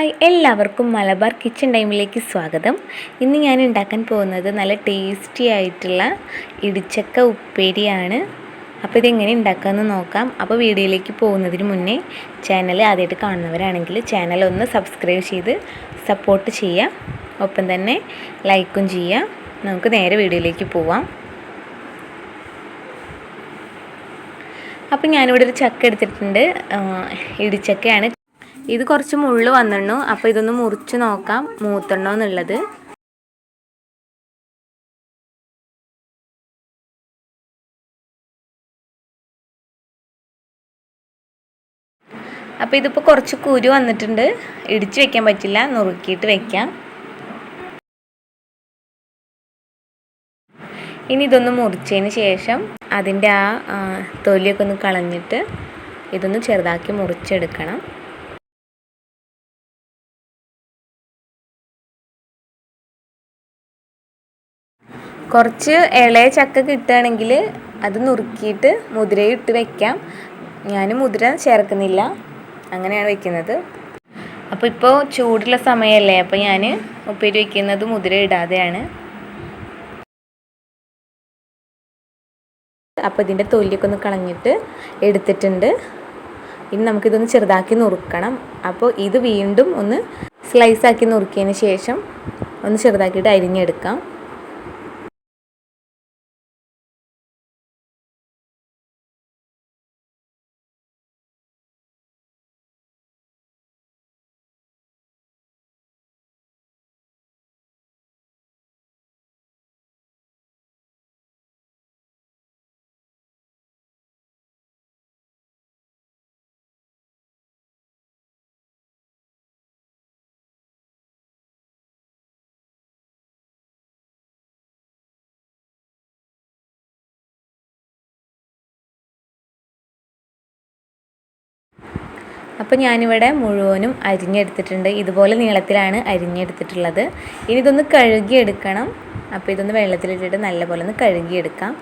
Hi എല്ലാവർക്കും Malabar kitchen ടൈമിലേക്ക് സ്വാഗതം. ഇന്ന് ഞാൻ ഉണ്ടാക്കാൻ പോകുന്നത് നല്ല ടേസ്റ്റി ആയിട്ടുള്ള ഇടിച്ചക്ക ഉപ്പേരിയാണ്. അപ്പോൾ ഇതെങ്ങനെ ഉണ്ടാക്കാമെന്ന് നോക്കാം. അപ്പോൾ വീഡിയോയിലേക്ക് പോകുന്നതിന് മുന്നേ ചാനൽ ആദ്യമായിട്ട് കാണുന്നവരാണെങ്കിൽ ചാനൽ ഒന്ന് സബ്സ്ക്രൈബ് ചെയ്ത് സപ്പോർട്ട് ചെയ്യാം ഒപ്പം തന്നെ ലൈക്കും ചെയ്യാം നമുക്ക് നേരെ വീഡിയോയിലേക്ക് പോവാം. അപ്പം ഞാനിവിടെ ഒരു ചക്ക എടുത്തിട്ടുണ്ട്. ഇടിച്ചക്കയാണ് ഇത് കുറച്ച് മുള്ളു വന്നിണ്ണു അപ്പോൾ ഇതൊന്ന് മുറിച്ച് നോക്കാം. മൂത്തണ്ണോ എന്നുള്ളത്. അപ്പോൾ ഇതിപ്പോൾ കുറച്ച് കുരു വന്നിട്ടുണ്ട്. ഇടിച്ച് വെക്കാൻ പറ്റില്ല. നുറുക്കിയിട്ട് വെക്കാം. ഇനി ഇതൊന്ന് മുറിച്ചതിന് ശേഷം അതിന്റെ ആ തൊലിയൊക്കെ ഒന്ന് കളഞ്ഞിട്ട് ഇതൊന്ന് ചെറുതാക്കി മുറിച്ചെടുക്കണം. കുറച്ച് ഇളയ ചക്ക കിട്ടുകയാണെങ്കിൽ അത് നുറുക്കിയിട്ട് മുതിരയിട്ട് വയ്ക്കാം ഞാൻ മുതിര ചേർക്കുന്നില്ല. അങ്ങനെയാണ് വെക്കുന്നത്. അപ്പോൾ ഇപ്പോൾ ചൂടുള്ള സമയമല്ലേ. അപ്പോൾ ഞാൻ ഉപ്പേരി വയ്ക്കുന്നത് മുതിര ഇടാതെയാണ്. അപ്പോൾ ഇതിന്റെ തൊലിയൊക്കെ ഒന്ന് കളഞ്ഞിട്ട് എടുത്തിട്ടുണ്ട്. ഇനി നമുക്കിതൊന്ന് ചെറുതാക്കി നുറുക്കണം. അപ്പോൾ ഇത് വീണ്ടും ഒന്ന് സ്ലൈസാക്കി നുറുക്കിയതിന് ശേഷം ഒന്ന് ചെറുതാക്കിയിട്ട് അരിഞ്ഞെടുക്കാം. അപ്പോൾ ഞാനിവിടെ മുഴുവനും അരിഞ്ഞെടുത്തിട്ടുണ്ട്. ഇതുപോലെ നീളത്തിലാണ് അരിഞ്ഞെടുത്തിട്ടുള്ളത്. ഇനി ഇതൊന്ന് കഴുകിയെടുക്കണം. അപ്പോൾ ഇതൊന്ന് വെള്ളത്തിലിട്ടിട്ട് നല്ലപോലെ ഒന്ന് കഴുകിയെടുക്കാം.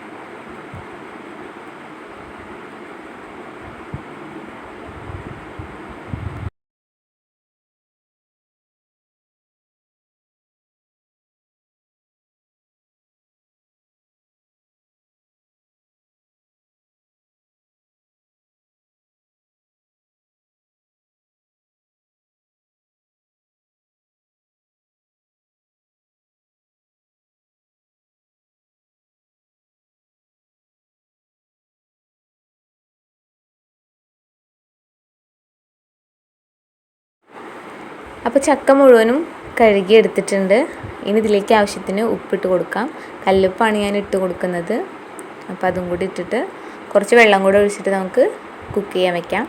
അപ്പോൾ ചക്ക മുഴുവനും കഴുകി എടുത്തിട്ടുണ്ട്. ഇനി ഇതിലേക്ക് ആവശ്യത്തിന് ഉപ്പിട്ട് കൊടുക്കാം. കല്ലുപ്പാണ് ഞാൻ ഇട്ട് കൊടുക്കുന്നത്. അപ്പോൾ അതും കൂടി ഇട്ടിട്ട് കുറച്ച് വെള്ളം കൂടെ ഒഴിച്ചിട്ട് നമുക്ക് കുക്ക് ചെയ്യാൻ വെക്കാം.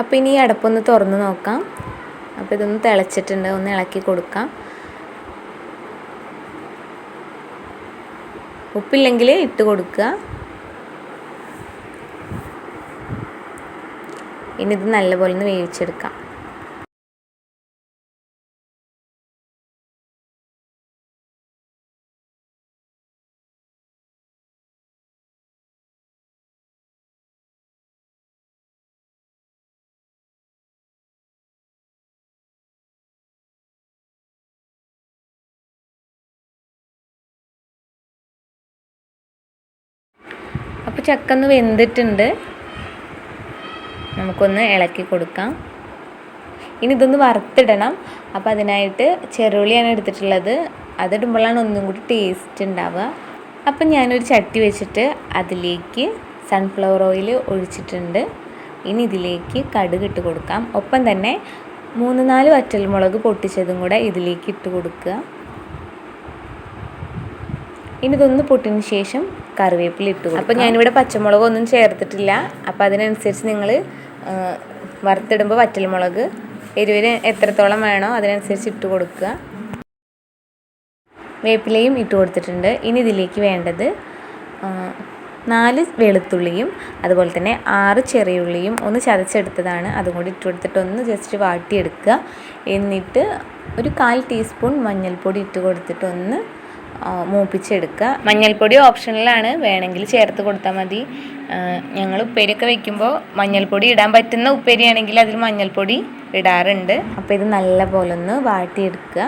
അപ്പോൾ ഇനി ഈ അടപ്പൊന്ന് തുറന്ന് നോക്കാം. അപ്പോൾ ഇതൊന്ന് തിളച്ചിട്ടുണ്ട് ഒന്ന് ഇളക്കി കൊടുക്കാം. ഉപ്പില്ലെങ്കിൽ ഇട്ട് കൊടുക്കുക. ഇനി ഇത് നല്ലപോലെ ഒന്ന് വേവിച്ചെടുക്കാം. അപ്പോൾ ചക്ക ഒന്ന് വെന്തിട്ടുണ്ട്. നമുക്കൊന്ന് ഇളക്കി കൊടുക്കാം. ഇനി ഇതൊന്ന് വറുത്തിടണം. അപ്പോൾ അതിനായിട്ട് ചെറുള്ളിയാണ് എടുത്തിട്ടുള്ളത്. അതിടുമ്പോഴാണ് ഒന്നും കൂടി ടേസ്റ്റ് ഉണ്ടാവുക. അപ്പം ഞാനൊരു ചട്ടി വെച്ചിട്ട് അതിലേക്ക് സൺഫ്ലവർ ഓയിൽ ഒഴിച്ചിട്ടുണ്ട്. ഇനി ഇതിലേക്ക് കടുക് ഇട്ട് കൊടുക്കാം. ഒപ്പം തന്നെ മൂന്ന് നാല് വറ്റൽമുളക് പൊട്ടിച്ചതും കൂടെ ഇതിലേക്ക് ഇട്ട് കൊടുക്കുക. ഇനി ഇതൊന്ന് പൊട്ടിന് ശേഷം കറിവേപ്പില ഇട്ട് കൊടുക്കും. അപ്പോൾ ഞാനിവിടെ പച്ചമുളക് ഒന്നും ചേർത്തിട്ടില്ല. അപ്പോൾ അതിനനുസരിച്ച് നിങ്ങൾ വറുത്തിടുമ്പോൾ വറ്റൽമുളക് എരിവിന് എത്രത്തോളം വേണോ അതിനനുസരിച്ച് ഇട്ട് കൊടുക്കുക. വേപ്പിലയും ഇട്ട് കൊടുത്തിട്ടുണ്ട്. ഇനി ഇതിലേക്ക് വേണ്ടത് നാല് വെളുത്തുള്ളിയും അതുപോലെ തന്നെ ആറ് ചെറിയുള്ളിയും ഒന്ന് ചതച്ചെടുത്തതാണ്. അതും കൂടി ഇട്ട് കൊടുത്തിട്ട് ഒന്ന് ജസ്റ്റ് വാട്ടിയെടുക്കുക. എന്നിട്ട് ഒരു കാൽ ടീസ്പൂൺ മഞ്ഞൾപ്പൊടി ഇട്ട് കൊടുത്തിട്ട് ഒന്ന് മൂപ്പിച്ചെടുക്കുക. മഞ്ഞൾപ്പൊടി ഓപ്ഷനിലാണ്. വേണമെങ്കിൽ ചേർത്ത് കൊടുത്താൽ മതി. ഞങ്ങൾ ഉപ്പേരിയൊക്കെ വെക്കുമ്പോൾ മഞ്ഞൾപ്പൊടി ഇടാൻ പറ്റുന്ന ഉപ്പേരിയാണെങ്കിൽ അതിൽ മഞ്ഞൾപ്പൊടി ഇടാറുണ്ട്. അപ്പോൾ ഇത് നല്ല പോലെ ഒന്ന് വാട്ടിയെടുക്കുക.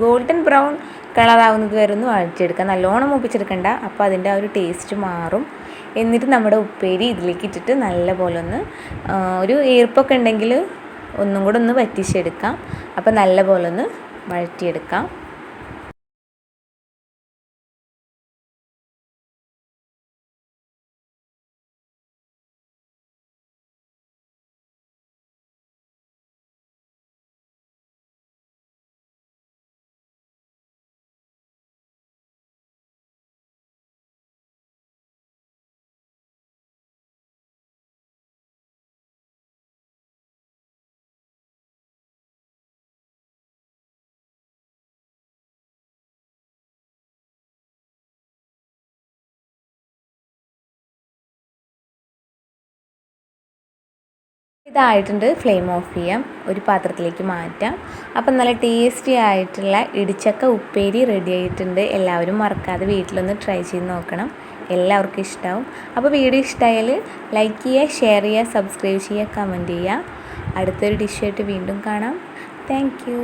ഗോൾഡൻ ബ്രൗൺ കളറാവുന്നത് വരെ ഒന്ന് വാഴ്ത്തിയെടുക്കുക നല്ലോണം മൂപ്പിച്ചെടുക്കണ്ട. അപ്പോൾ അതിന്റെ ആ ഒരു ടേസ്റ്റ് മാറും. എന്നിട്ട് നമ്മുടെ ഉപ്പേരി ഇതിലേക്ക് ഇട്ടിട്ട് നല്ല പോലെ ഒന്ന് ഒരു ഈർപ്പൊക്കെ ഉണ്ടെങ്കിൽ ഒന്നും കൂടെ ഒന്ന് വറ്റിച്ചെടുക്കാം. അപ്പോൾ നല്ല പോലെ ഒന്ന് വഴറ്റിയെടുക്കാം. ഇതായിട്ടുണ്ട്. ഫ്ലെയിം ഓഫ് ചെയ്യാം. ഒരു പാത്രത്തിലേക്ക് മാറ്റാം. അപ്പം നല്ല ടേസ്റ്റി ആയിട്ടുള്ള ഇടിച്ചക്ക ഉപ്പേരി റെഡി ആയിട്ടുണ്ട്. എല്ലാവരും മറക്കാതെ വീട്ടിലൊന്ന് ട്രൈ ചെയ്ത് നോക്കണം. എല്ലാവർക്കും ഇഷ്ടമാവും അപ്പോൾ വീഡിയോ ഇഷ്ടമായാൽ ലൈക്ക് ചെയ്യുക ഷെയർ ചെയ്യുക സബ്സ്ക്രൈബ് ചെയ്യുക കമന്റ് ചെയ്യുക. അടുത്തൊരു ഡിഷായിട്ട് വീണ്ടും കാണാം. Thank you.